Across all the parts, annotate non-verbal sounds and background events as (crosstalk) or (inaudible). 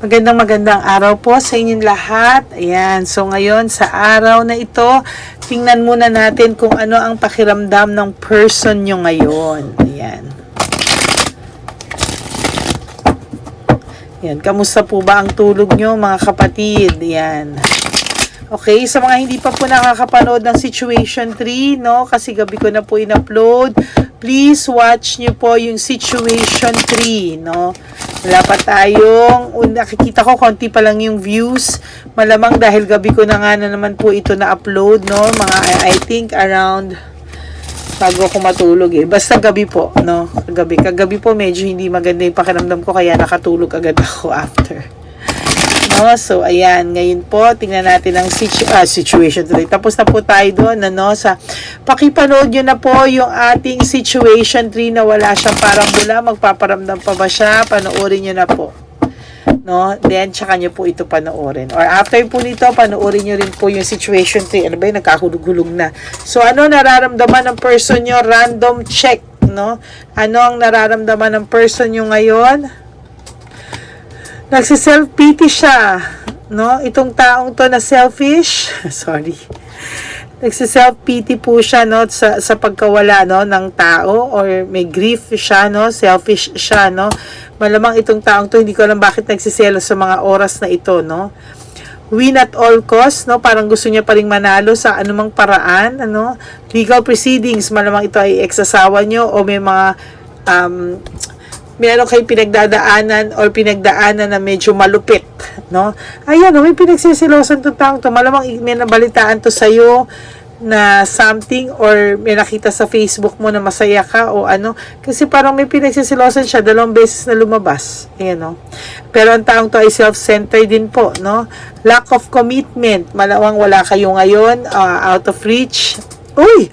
Magandang magandang araw po sa inyong lahat. Ayan, so ngayon sa araw na ito, tingnan muna natin kung ano ang pakiramdam ng person nyo ngayon. Ayan. Ayan, kamusta po ba ang tulog nyo mga kapatid? Ayan. Okay, sa mga hindi pa po nakakapanood ng Situation 3, no, kasi gabi ko na po in-upload, please watch nyo po yung Situation 3, no. Wala pa tayong, nakikita ko konti pa lang yung views, malamang dahil gabi ko na nga na naman po ito na-upload, no, mga I think around bago ako matulog eh. Basta gabi po, no? Kagabi. Kagabi po medyo hindi maganda yung pakiramdam ko kaya nakatulog agad (laughs) ako after. No? So, ayan. Ngayon po, tingnan natin ang situ- ah, situation today. Tapos na po tayo doon, ano, sa pakipanood nyo na po yung ating situation 3 na wala siyang parang bula. Magpaparamdam pa ba siya? Panoorin nyo na po. No? Then, tsaka nyo po ito panoorin. Or after po nito, panoorin nyo rin po yung situation 3. Ano ba yun? Nagkahulog-hulog na. So, ano nararamdaman ng person nyo? Random check. No? Ano ang nararamdaman ng person nyo ngayon? Nagsi-self-pity siya. No? Itong taong to na selfish. (laughs) Sorry. Nagsi-self-pity po siya no sa sa pagkawala no ng tao or may grief siya no, selfish siya no. Malamang itong taong to hindi ko alam bakit nagsiselos sa mga oras na ito no. Win at all cost no, parang gusto niya pa ring manalo sa anumang paraan ano. Legal proceedings, malamang ito ay ex-asawa niyo o may mga um, meron kayo pinagdadaanan or pinagdaanan na medyo malupit, no? Ayan, may pinagsisilosan to taong to. Malamang may nabalitaan to sa'yo na something or may nakita sa Facebook mo na masaya ka o ano. Kasi parang may pinagsisilosan siya, dalawang beses na lumabas. Ayan, no? Pero ang taong to ay self-centered din po, no? Lack of commitment. Malawang wala kayo ngayon, ah, out of reach. Uy!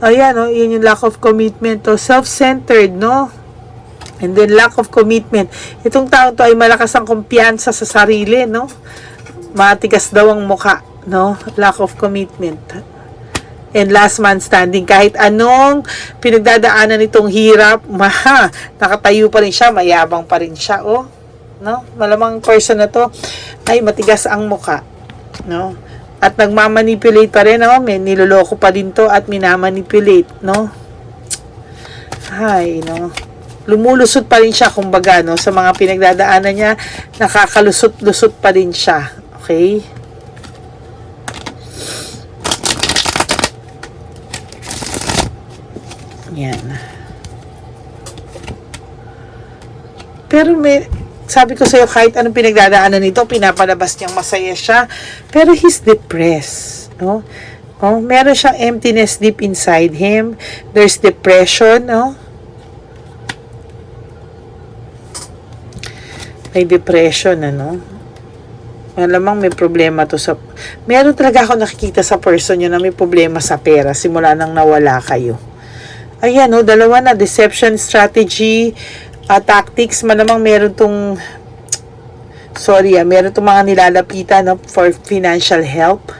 Ayan, no? Yun yung lack of commitment to. Self-centered, no? And then lack of commitment. Itong tao to ay malakas ang kumpiyansa sa sarili, no? Matigas daw ang muka, no? Lack of commitment. And last man standing. Kahit anong pinagdadaanan nitong hirap, (laughs) maha, nakatayo pa rin siya, mayabang pa rin siya, oh. No? Malamang person na to ay matigas ang muka, no? At nagmamanipulate pa rin, no? May niloloko pa din to at minamanipulate, no? Hay, no? Lumulusot pa rin siya kumbaga no sa mga pinagdadaanan niya nakakalusot-lusot pa rin siya okay yan pero may sabi ko sa'yo kahit anong pinagdadaanan nito pinapalabas niyang masaya siya pero he's depressed no Oh, meron siyang emptiness deep inside him. There's depression, no? May depression, ano? Malamang may problema to sa... Meron talaga ako nakikita sa person yun na may problema sa pera simula nang nawala kayo. Ayan, no? Dalawa na. Deception strategy, uh, tactics. Malamang meron tong... Sorry, ah, meron tong mga nilalapitan no, for financial help.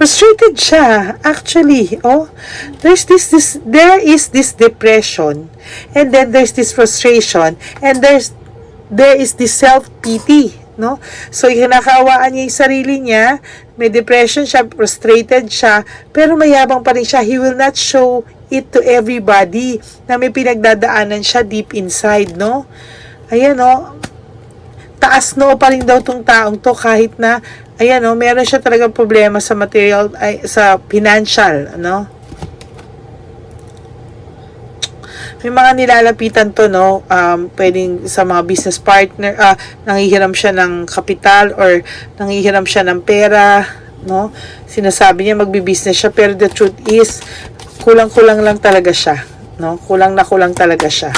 Frustrated siya, actually. Oh, there's this, this, there is this depression, and then there's this frustration, and there's, there is this self-pity, no? So, kinakaawaan niya yung sarili niya, may depression siya, frustrated siya, pero mayabang pa rin siya. He will not show it to everybody na may pinagdadaanan siya deep inside, no? Ayan, no? taas noo pa rin daw tong taong to kahit na ayan oh, meron siya talagang problema sa material ay sa financial, ano? May mga nilalapitan to, no? Um, pwedeng sa mga business partner, ah, nanghihiram siya ng kapital or nanghihiram siya ng pera, no? Sinasabi niya magbi-business siya, pero the truth is, kulang-kulang lang talaga siya, no? Kulang na kulang talaga siya.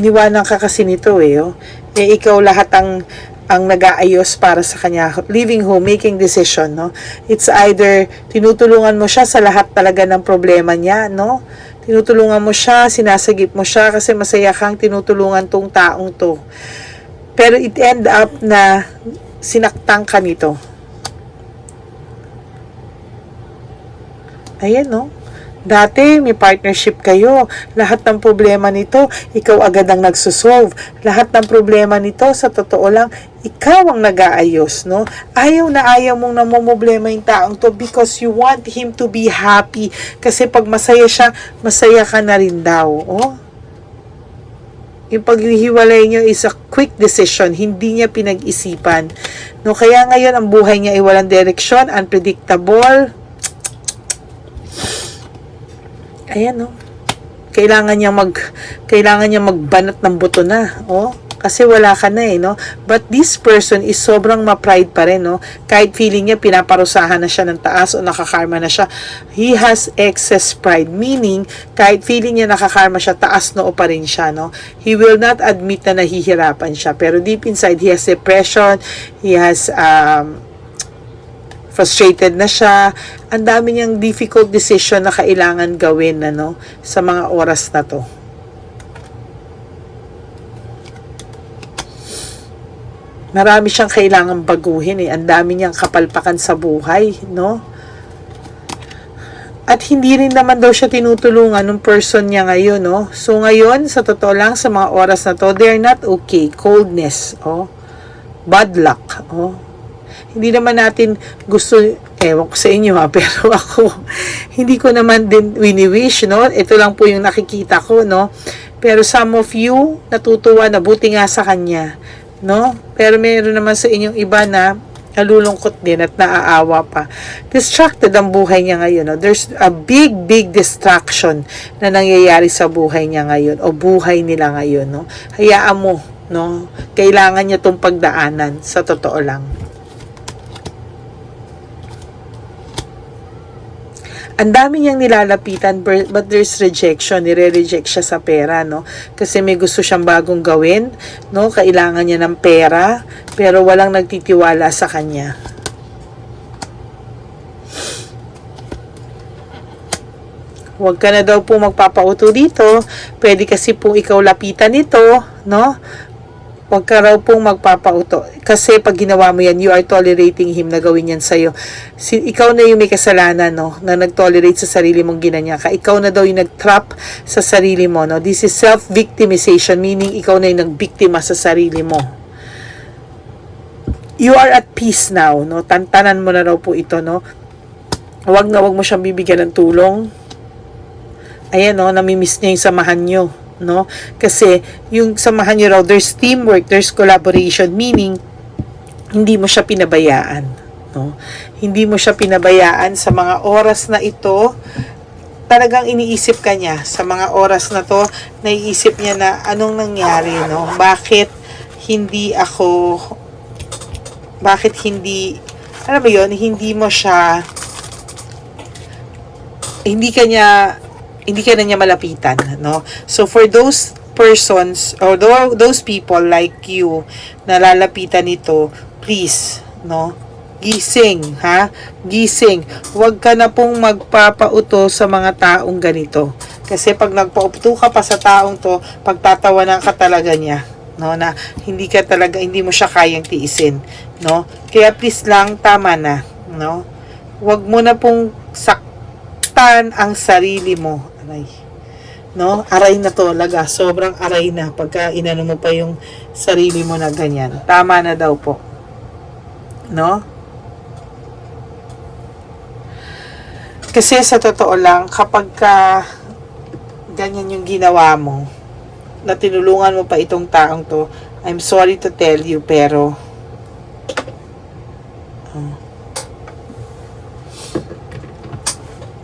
iniwanan ka kasi nito eh, oh. Eh, ikaw lahat ang ang nag-aayos para sa kanya living home, making decision, no? It's either tinutulungan mo siya sa lahat talaga ng problema niya, no? Tinutulungan mo siya, sinasagip mo siya kasi masaya kang tinutulungan tong taong to. Pero it end up na sinaktan ka nito. Ayan, no? Dati, may partnership kayo. Lahat ng problema nito, ikaw agad ang nagsusolve. Lahat ng problema nito, sa totoo lang, ikaw ang nag-aayos, no? Ayaw na ayaw mong namumblema yung taong to because you want him to be happy. Kasi pag masaya siya, masaya ka na rin daw, oh? Yung paghihiwalay niyo is a quick decision, hindi niya pinag-isipan. No, kaya ngayon ang buhay niya ay walang direksyon, unpredictable, ayan no kailangan niya mag kailangan niya magbanat ng buto na oh kasi wala ka na eh, no? But this person is sobrang ma-pride pa rin, no? Kahit feeling niya pinaparusahan na siya ng taas o nakakarma na siya, he has excess pride. Meaning, kahit feeling niya nakakarma siya, taas noo pa rin siya, no? He will not admit na nahihirapan siya. Pero deep inside, he has depression, he has um, frustrated na siya. Ang dami niyang difficult decision na kailangan gawin ano, sa mga oras na to. Marami siyang kailangan baguhin eh. Ang dami niyang kapalpakan sa buhay, no? At hindi rin naman daw siya tinutulungan ng person niya ngayon, no? So ngayon, sa totoo lang, sa mga oras na to, they're not okay. Coldness, oh. Bad luck, oh hindi naman natin gusto, ewan ko sa inyo ha, (laughs) pero ako, hindi ko naman din wini-wish, no? Ito lang po yung nakikita ko, no? Pero some of you, natutuwa na buti nga sa kanya, no? Pero meron naman sa inyong iba na nalulungkot din at naaawa pa. Distracted ang buhay niya ngayon. No? There's a big, big distraction na nangyayari sa buhay niya ngayon o buhay nila ngayon. No? Hayaan mo, no? kailangan niya itong pagdaanan sa totoo lang. Ang dami niyang nilalapitan but there's rejection, nire-reject siya sa pera, no? Kasi may gusto siyang bagong gawin, no? Kailangan niya ng pera, pero walang nagtitiwala sa kanya. Huwag ka na daw po magpapauto dito. Pwede kasi po ikaw lapitan ito, no? Huwag ka raw pong magpapauto. Kasi pag ginawa mo yan, you are tolerating him na gawin yan sa'yo. Si, ikaw na yung may kasalanan, no? Na nag-tolerate sa sarili mong ginanya ka. Ikaw na daw yung nag-trap sa sarili mo, no? This is self-victimization, meaning ikaw na yung nagbiktima sa sarili mo. You are at peace now, no? Tantanan mo na raw po ito, no? Huwag na huwag mo siyang bibigyan ng tulong. Ayan, no? Namimiss niya yung samahan nyo no? Kasi yung samahan niyo raw, there's teamwork, there's collaboration, meaning hindi mo siya pinabayaan, no? Hindi mo siya pinabayaan sa mga oras na ito. Talagang iniisip ka niya sa mga oras na to, naiisip niya na anong nangyari, no? Bakit hindi ako bakit hindi alam mo yon hindi mo siya hindi kanya hindi ka na niya malapitan, no? So, for those persons, or those people like you, na lalapitan nito, please, no? Gising, ha? Gising. Huwag ka na pong magpapauto sa mga taong ganito. Kasi pag nagpauto ka pa sa taong to, pagtatawanan ka talaga niya no na hindi ka talaga hindi mo siya kayang tiisin no kaya please lang tama na no wag mo na pong saktan ang sarili mo aray. No? Aray na to, laga. Sobrang aray na pagka inano mo pa yung sarili mo na ganyan. Tama na daw po. No? Kasi sa totoo lang, kapag ka ganyan yung ginawa mo, na tinulungan mo pa itong taong to, I'm sorry to tell you, pero uh,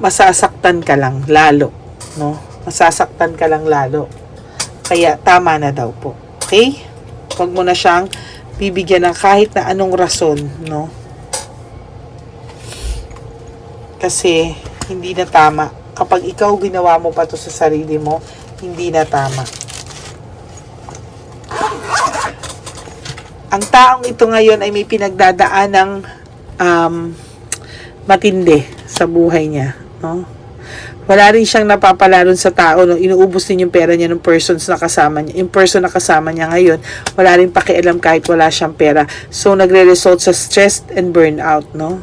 masasaktan ka lang, lalo no? Masasaktan ka lang lalo. Kaya tama na daw po. Okay? Huwag mo na siyang bibigyan ng kahit na anong rason, no? Kasi hindi na tama. Kapag ikaw ginawa mo pa to sa sarili mo, hindi na tama. Ang taong ito ngayon ay may pinagdadaan ng um, matindi sa buhay niya, no? Wala rin siyang napapala sa tao, no? inuubos din yung pera niya ng persons na kasama niya. Yung person na kasama niya ngayon, wala rin pakialam kahit wala siyang pera. So, nagre-result sa stress and burnout, no?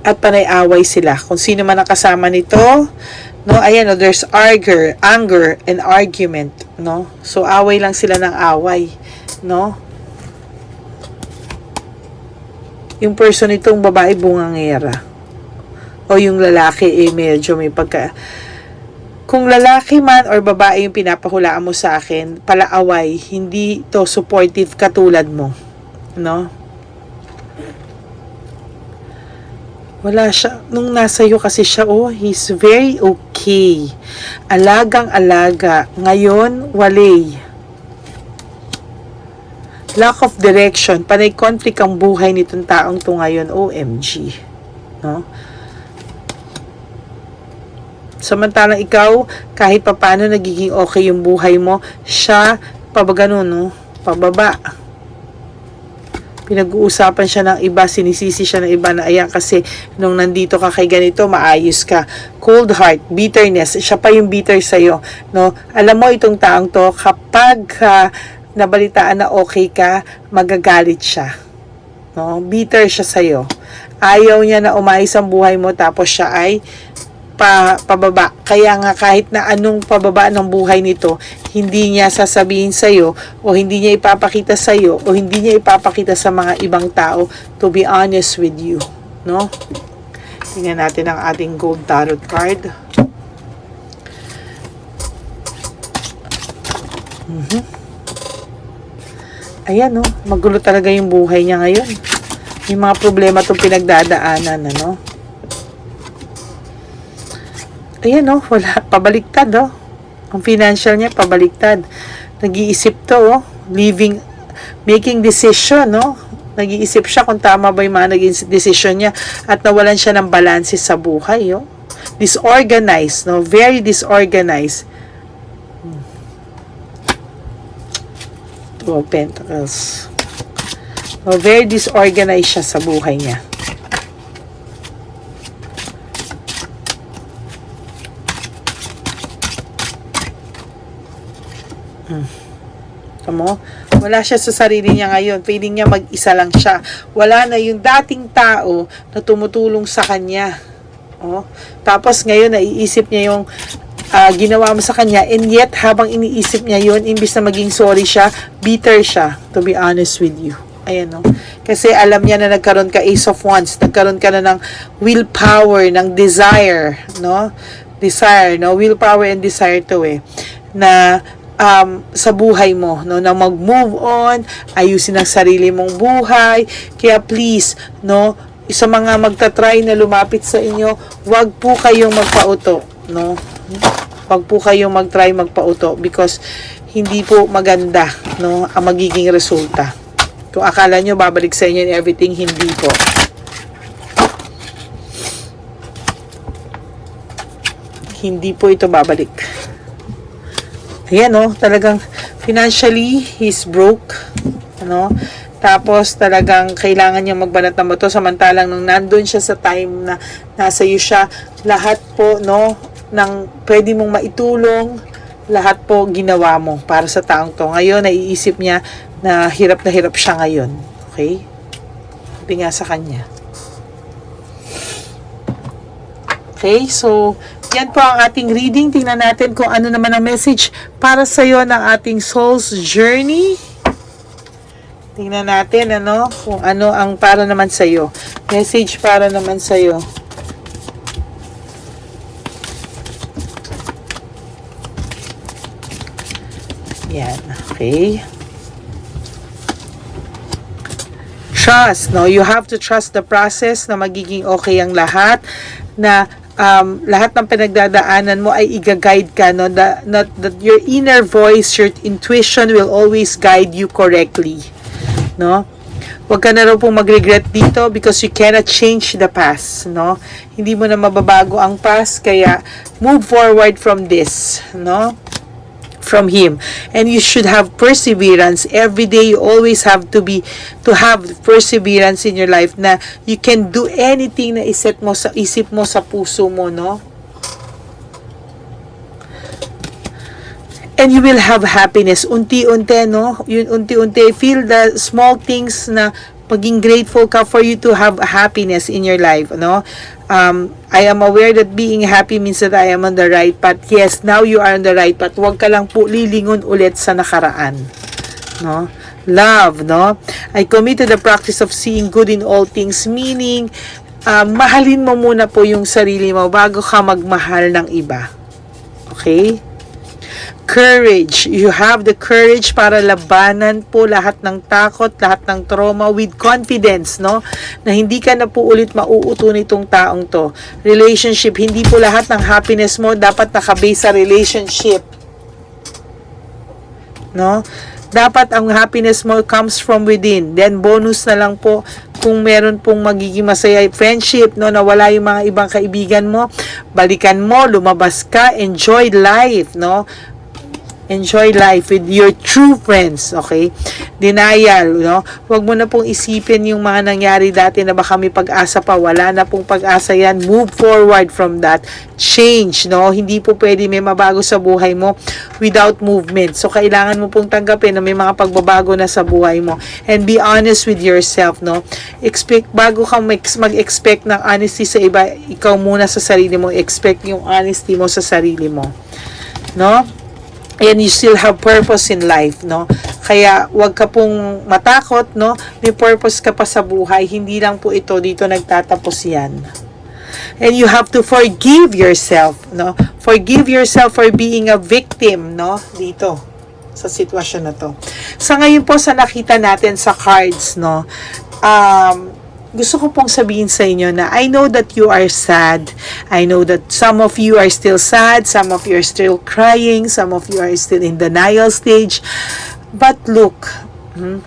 at panay-away sila. Kung sino man ang kasama nito, no, ayan, no, there's anger, anger, and argument, no? So, away lang sila ng away, no? Yung person itong babae bungangera. O yung lalaki, eh, medyo may pagka... Kung lalaki man or babae yung pinapahulaan mo sa akin, palaaway, hindi to supportive katulad mo. No? Wala siya. Nung nasa iyo kasi siya, oh, he's very okay. Alagang alaga. Ngayon, walay. Lack of direction. Panay conflict ang buhay nitong taong to ngayon. OMG. No? Samantalang ikaw, kahit papano nagiging okay yung buhay mo, siya, pabagano, no? Pababa pinag-uusapan siya ng iba, sinisisi siya ng iba na ayan kasi nung nandito ka kay ganito, maayos ka. Cold heart, bitterness, siya pa yung bitter sa'yo. No? Alam mo itong taong to, kapag uh, nabalitaan na okay ka, magagalit siya. No? Bitter siya sa'yo. Ayaw niya na umayos ang buhay mo tapos siya ay pa, pababa. Kaya nga kahit na anong pababa ng buhay nito, hindi niya sasabihin sa iyo o hindi niya ipapakita sa iyo o hindi niya ipapakita sa mga ibang tao to be honest with you. No? Tingnan natin ang ating gold tarot card. Mhm. Ayan, no? Magulo talaga yung buhay niya ngayon. May mga problema itong pinagdadaanan, ano? Ayan, no? Wala. Pabaliktad, oh. Ang financial niya, pabaliktad. Nag-iisip to, oh. Living, making decision, no? Nag-iisip siya kung tama ba yung mga naging decision niya at nawalan siya ng balance sa buhay, oh. Disorganized, no? Very disorganized. Hmm. Two of Pentacles. No, very disorganized siya sa buhay niya. Mo, wala siya sa sarili niya ngayon. Feeling niya mag-isa lang siya. Wala na yung dating tao na tumutulong sa kanya. Oh. Tapos ngayon, naiisip niya yung uh, ginawa mo sa kanya and yet habang iniisip niya yon imbis na maging sorry siya, bitter siya, to be honest with you. Ayan, no? Kasi alam niya na nagkaroon ka Ace of Wands, nagkaroon ka na ng willpower, ng desire, no? Desire, no? Willpower and desire to eh. Na um, sa buhay mo, no, na mag-move on, ayusin ang sarili mong buhay. Kaya please, no, sa mga magta-try na lumapit sa inyo, wag po kayong magpauto, no? Wag po kayong mag-try magpauto because hindi po maganda, no, ang magiging resulta. Kung akala nyo babalik sa inyo everything, hindi po. Hindi po ito babalik. Ayan, no, talagang financially, he's broke. Ano? Tapos talagang kailangan niya magbanat ng moto samantalang nung nandun siya sa time na nasa iyo siya, lahat po no ng pwede mong maitulong, lahat po ginawa mo para sa taong to. Ngayon naiisip niya na hirap na hirap siya ngayon. Okay? Hindi nga sa kanya. Okay, so yan po ang ating reading. Tingnan natin kung ano naman ang message para sa iyo ng ating soul's journey. Tingnan natin ano, kung ano ang para naman sa iyo. Message para naman sa iyo. Yan, okay. Trust, no? You have to trust the process na magiging okay ang lahat na um, lahat ng pinagdadaanan mo ay i-guide ka, no? That, not, that your inner voice, your intuition will always guide you correctly, no? Huwag ka na raw pong mag-regret dito because you cannot change the past, no? Hindi mo na mababago ang past, kaya move forward from this, no? From him. And you should have perseverance. Every day you always have to be to have perseverance in your life na you can do anything na iset mo sa isip mo sa puso mo no? And you will have happiness. Unti-unti no? Yun unti-unti. Feel the small things na maging grateful ka for you to have happiness in your life, no? Um, I am aware that being happy means that I am on the right path. Yes, now you are on the right path. Huwag ka lang po lilingon ulit sa nakaraan, no? Love, no? I commit to the practice of seeing good in all things, meaning, uh, mahalin mo muna po yung sarili mo bago ka magmahal ng iba. Okay? Courage. You have the courage para labanan po lahat ng takot, lahat ng trauma with confidence, no? Na hindi ka na po ulit mauuto nitong taong to. Relationship, hindi po lahat ng happiness mo dapat nakabase sa relationship. No? Dapat ang happiness mo comes from within. Then bonus na lang po kung meron pong magiging masaya friendship, no, na wala yung mga ibang kaibigan mo, balikan mo, lumabas ka, enjoy life, no? Enjoy life with your true friends, okay? Denial, no? Huwag mo na pong isipin yung mga nangyari dati na baka may pag-asa pa. Wala na pong pag-asa yan. Move forward from that. Change, no? Hindi po pwede may mabago sa buhay mo without movement. So, kailangan mo pong tanggapin na may mga pagbabago na sa buhay mo. And be honest with yourself, no? Expect, bago ka mag- mag-expect ng honesty sa iba, ikaw muna sa sarili mo. Expect yung honesty mo sa sarili mo. No? And you still have purpose in life, no? Kaya wag ka pong matakot, no? May purpose ka pa sa buhay. Hindi lang po ito dito nagtatapos 'yan. And you have to forgive yourself, no? Forgive yourself for being a victim, no? Dito sa sitwasyon na to. Sa ngayon po sa nakita natin sa cards, no? Um, gusto ko pong sabihin sa inyo na I know that you are sad. I know that some of you are still sad, some of you are still crying, some of you are still in denial stage. But look, hmm,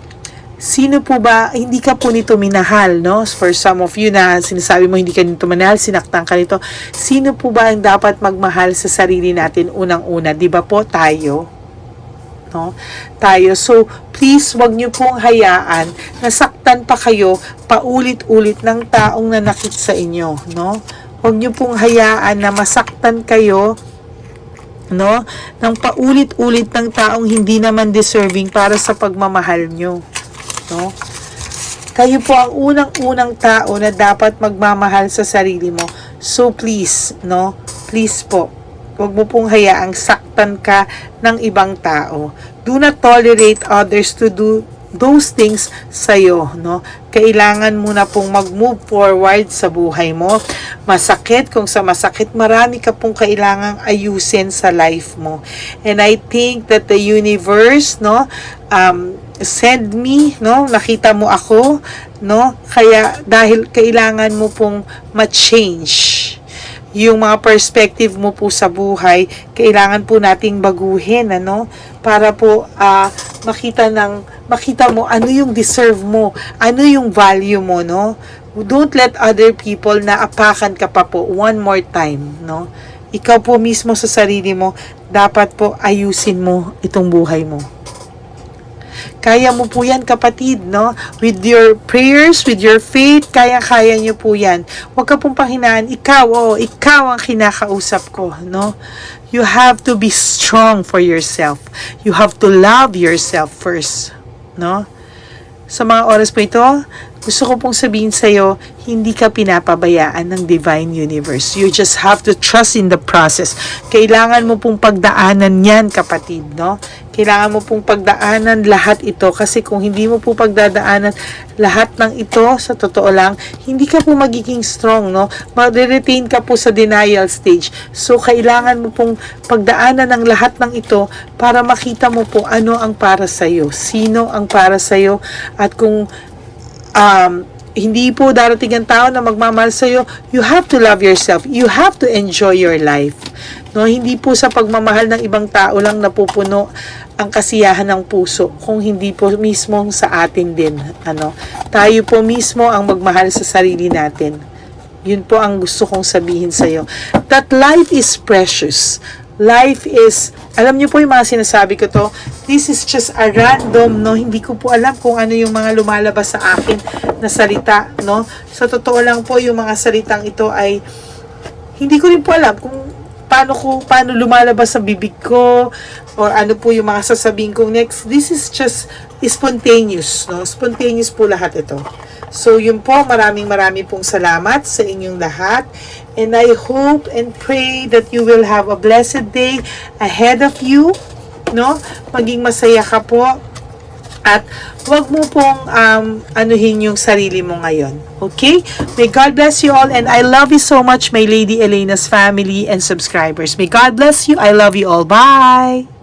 sino po ba, hindi ka po nito minahal, no? For some of you na sinasabi mo hindi ka nito minahal, sinaktan ka nito. Sino po ba ang dapat magmahal sa sarili natin unang-una? Di ba po tayo? No? Tayo. So, please, wag niyo pong hayaan na saktan pa kayo paulit-ulit ng taong nanakit sa inyo, no? Wag niyo pong hayaan na masaktan kayo no? Nang paulit-ulit ng taong hindi naman deserving para sa pagmamahal nyo, no? Kayo po ang unang-unang tao na dapat magmamahal sa sarili mo. So please, no? Please po, Huwag mo pong hayaang saktan ka ng ibang tao. Do not tolerate others to do those things sa'yo, no? Kailangan mo na pong mag-move forward sa buhay mo. Masakit, kung sa masakit, marami ka pong kailangang ayusin sa life mo. And I think that the universe, no, um, send me, no, nakita mo ako, no, kaya dahil kailangan mo pong ma-change yung mga perspective mo po sa buhay, kailangan po nating baguhin, ano, para po ah, makita ng makita mo ano yung deserve mo, ano yung value mo, no? Don't let other people na apakan ka pa po one more time, no? Ikaw po mismo sa sarili mo, dapat po ayusin mo itong buhay mo. Kaya mo po yan, kapatid, no? With your prayers, with your faith, kaya-kaya nyo po yan. Huwag ka pong panghinaan, ikaw, oh, ikaw ang kinakausap ko, no? You have to be strong for yourself. You have to love yourself first, no? Sa mga oras po ito, gusto ko pong sabihin sa'yo, hindi ka pinapabayaan ng Divine Universe. You just have to trust in the process. Kailangan mo pong pagdaanan yan, kapatid, no? Kailangan mo pong pagdaanan lahat ito kasi kung hindi mo po pagdadaanan lahat ng ito, sa totoo lang, hindi ka po magiging strong, no? Magre-retain ka po sa denial stage. So, kailangan mo pong pagdaanan ng lahat ng ito para makita mo po ano ang para sa'yo, sino ang para sa'yo, at kung um, hindi po darating ang tao na magmamahal sa iyo, you have to love yourself. You have to enjoy your life. No, hindi po sa pagmamahal ng ibang tao lang napupuno ang kasiyahan ng puso, kung hindi po mismo sa atin din, ano. Tayo po mismo ang magmahal sa sarili natin. Yun po ang gusto kong sabihin sa iyo. That life is precious. Life is, alam niyo po yung mga sinasabi ko to, this is just a random, no? Hindi ko po alam kung ano yung mga lumalabas sa akin na salita, no? Sa totoo lang po, yung mga salitang ito ay, hindi ko rin po alam kung paano ko, paano lumalabas sa bibig ko, or ano po yung mga sasabihin kong next. This is just, spontaneous, no? Spontaneous po lahat ito. So, yun po, maraming maraming pong salamat sa inyong lahat. And I hope and pray that you will have a blessed day ahead of you, no? Maging masaya ka po. At wag mo pong um, anuhin yung sarili mo ngayon. Okay? May God bless you all and I love you so much, my Lady Elena's family and subscribers. May God bless you. I love you all. Bye!